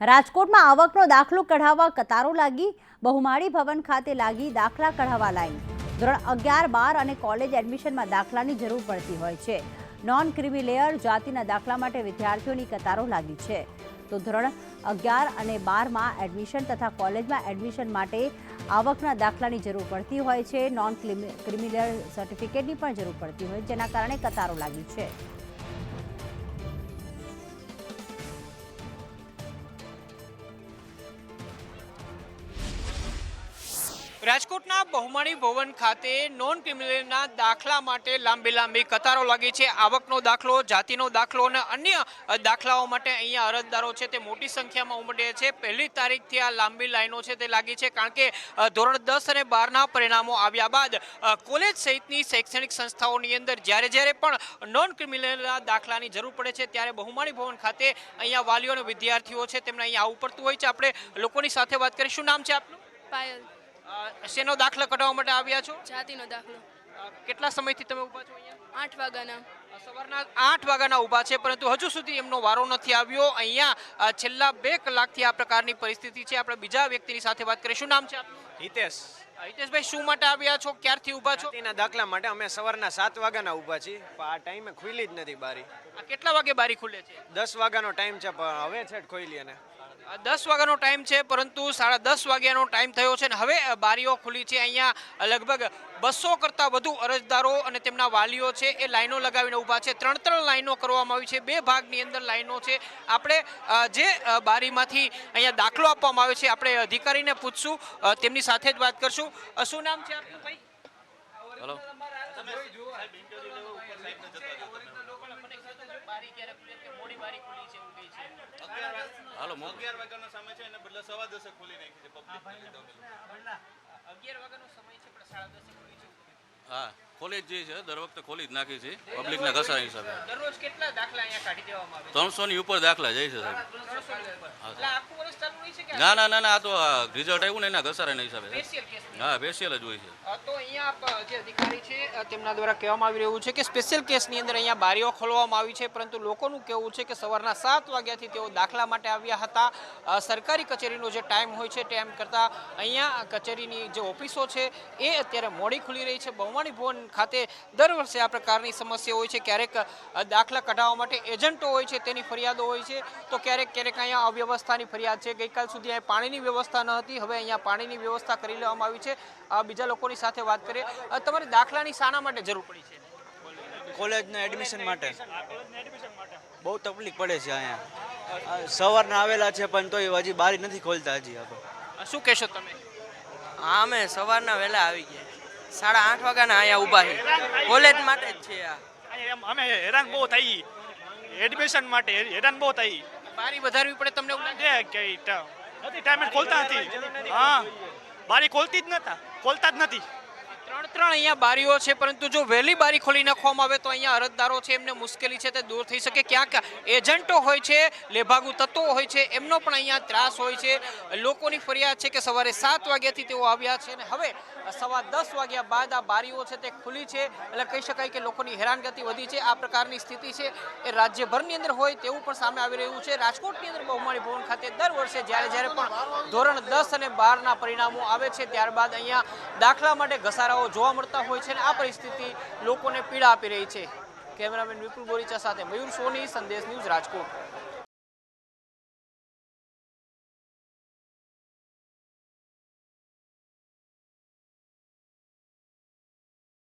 રાજકોટમાં આવકનો દાખલો કઢાવવા કતારો લાગી. બહુમાળી ભવન ખાતે લાગી દાખલા કઢાવવા લાઈન ધોરણ અગિયાર, બાર અને કોલેજ એડમિશનમાં દાખલાની જરૂર પડતી હોય છે. નોન ક્રિમિલેયર જાતિના દાખલા માટે વિદ્યાર્થીઓની કતારો લાગી છે. તો ધોરણ અગિયાર અને બારમાં એડમિશન તથા કોલેજમાં એડમિશન માટે આવકના દાખલાની જરૂર પડતી હોય છે. નોન ક્રિમિલેયર સર્ટિફિકેટની પણ જરૂર પડતી હોય જેના કારણે કતારો લાગી છે. રાજકોટના બહુમાળી ભવન ખાતે નોન ક્રિમિનલના દાખલા માટે લાંબી લાંબી કતારો લાગી છે. આવકનો દાખલો, જાતિનો દાખલો અને અન્ય દાખલાઓ માટે અહીંયા અરજદારો છે તે મોટી સંખ્યામાં ઉમટ્યા છે. પહેલી તારીખથી આ લાંબી લાઈનો છે તે લાગી છે કારણ કે ધોરણ દસ અને બારના પરિણામો આવ્યા બાદ કોલેજ સહિતની શૈક્ષણિક સંસ્થાઓની અંદર જ્યારે જ્યારે પણ નોન ક્રિમિનલના દાખલાની જરૂર પડે છે ત્યારે બહુમાળી ભવન ખાતે અહીંયા વાલીઓ અને વિદ્યાર્થીઓ છે તેમને અહીંયા આવવું પડતું હોય છે. આપણે લોકોની સાથે વાત કરીશું. નામ છે આપનું? પાયલ. શેનો દાખલો કઢાવવા માટે આવ્યા છો? જાતિનો દાખલો. કેટલા સમયથી તમે ઊભા છો અહીંયા? આઠ વાગ્યાના. સવારના આઠ વાગ્યાના ઊભા છે પરંતુ હજુ સુધી એમનો વારો નથી આવ્યો. અહીંયા છેલ્લા બે કલાકથી આ પ્રકારની પરિસ્થિતિ છે. આપણે બીજા વ્યક્તિની સાથે વાત કરીશું નામ છે આપનું? હિતેશ. હિતેશભાઈ શું માટે આવ્યા છો? ક્યારથી ઊભા છો? તેના દાખલા માટે અમે સવારના સાત વાગ્યાના ઊભા છીએ. પણ આ ટાઈમે ખુલી જ નથી બારી. આ કેટલા વાગે બારી ખુલે છે? દસ વાગ્યાનો ટાઈમ છે પણ હવે છે ખોલી અને દસ વાગ્યાનો ટાઈમ છે પરંતુ સાડા દસ વાગ્યાનો ટાઈમ થયો છે ને હવે બારીઓ ખુલી છે. અહીંયા લગભગ બસો કરતાં વધુ અરજદારો અને તેમના વાલીઓ છે એ લાઈનો લગાવીને ઊભા છે. ત્રણ ત્રણ લાઈનો કરવામાં આવી છે. બે ભાગની અંદર લાઈનો છે. આપણે જે બારીમાંથી અહીંયા દાખલો આપવામાં આવ્યો છે આપણે અધિકારીને પૂછશું. તેમની સાથે જ વાત કરશું. શું નામ છે આપનું ભાઈ? હલો. બારી ક્યારે કે મોડી બારી ખુલી છે એવું કહે છે? હાલો અગિયાર વાગ્યાનો સમય છે એને બદલે સવા દસે ખોલી નાખી છે પબ્લિક અગિયાર વાગ્યાનો સમય છે પણ સાડા દસે ખુલી છે. હા ખોલી જ છે દર વખતે ખોલી જ નાખી છે પબ્લિકના ઘસારા હિસાબે. દરરોજ કેટલા દાખલા અહીંયા કાઢી દેવામાં આવે ત્રણસો ની ઉપર દાખલા જાય છે સાહેબ. ના ના ના ના આ તો રિઝલ્ટ આવ્યું ને એના ઘસારાના હિસાબે. હા સ્પેશિયલ જ હોય છે. તો અહીંયા જે અધિકારી છે તેમના દ્વારા કહેવામાં આવી રહ્યું છે કે સ્પેશિયલ કેસની અંદર અહીંયા બારીઓ ખોલવામાં આવી છે પરંતુ લોકોનું કહેવું છે કે સવારના સાત વાગ્યાથી તેઓ દાખલા માટે આવ્યા હતા. સરકારી કચેરીનો જે ટાઈમ હોય છે ટાઈમ કરતાં અહીંયા કચેરીની જે ઓફિસો છે એ અત્યારે મોડી ખુલી રહી છે. બહુમાણી ભવન ખાતે દર વર્ષે આ પ્રકારની સમસ્યા હોય છે. ક્યારેક દાખલા કઢાવવા માટે એજન્ટો હોય છે તેની ફરિયાદો હોય છે. તો ક્યારેક ક્યારેક અહીંયા અવ્યવસ્થાની ફરિયાદ છે. ગઈકાલ સુધી અહીંયા પાણીની વ્યવસ્થા ન હતી. હવે અહીંયા પાણીની વ્યવસ્થા કરી લેવામાં આવી છે. બીજા લોકોની સાથે વાત કરીએ. તમારે દાખલાની શાના માટે જરૂર પડી છે? કોલેજના એડમિશન માટે. બહુ તકલીફ પડે છે અહીંયા. સવારના આવેલા છે પણ તોય હજી બારી નથી ખોલતા હજી આપણે શું કહેશો તમે? હા અમે સવારના વહેલા આવી ગયા. સાડા આઠ વાગ્યાના અહીંયા ઊભા છે. કોલેજ માટે જ છે આ. અમે હેરાન બહુ થઈ. એડમિશન માટે હેરાન બહુ થઈ. બારી વધારવી પડે તમને એવું લાગે? કે નથી ટાઈમે ખોલતા નથી. હા. બારી ખોલતી જ નતા. ખોલતા જ નથી. ત્રણ ત્રણ અહીંયા બારીઓ છે, પરંતુ જો વહેલી બારી ખોલી નાખવામાં આવે તો અહીંયા અરજદારો છે, એમને મુશ્કેલી છે, તે દૂર થઈ શકે. ક્યાંક એજન્ટો હોય છે, લેભાગુ તત્વો હોય છે, એમનો પણ અહીંયા ત્રાસ હોય છે. લોકોની ફરિયાદ છે કે સવારે સાત વાગ્યાથી તેઓ આવ્યા છે અને હવે સવા દસ વાગ્યા બાદ આ બારીઓ છે તે ખુલી છે. એટલે કહી શકાય કે લોકોની હેરાનગતિ વધી છે. આ પ્રકારની સ્થિતિ છે એ રાજ્યભરની અંદર હોય તેવું પણ સામે આવી રહ્યું છે. રાજકોટની અંદર બહુમાળી ભવન ખાતે દર વર્ષે જ્યારે જ્યારે પણ ધોરણ દસ અને બારના પરિણામો આવે છે, ત્યારબાદ અહીંયા દાખલા માટે ઘસારાઓ જોવા મળતા હોય છે અને આ પરિસ્થિતિ લોકોને પીડા આપી રહી છે. કેમેરામેન વિપુલ બોરીચા સાથે મયુર સોની, સંદેશ ન્યૂઝ રાજકોટ.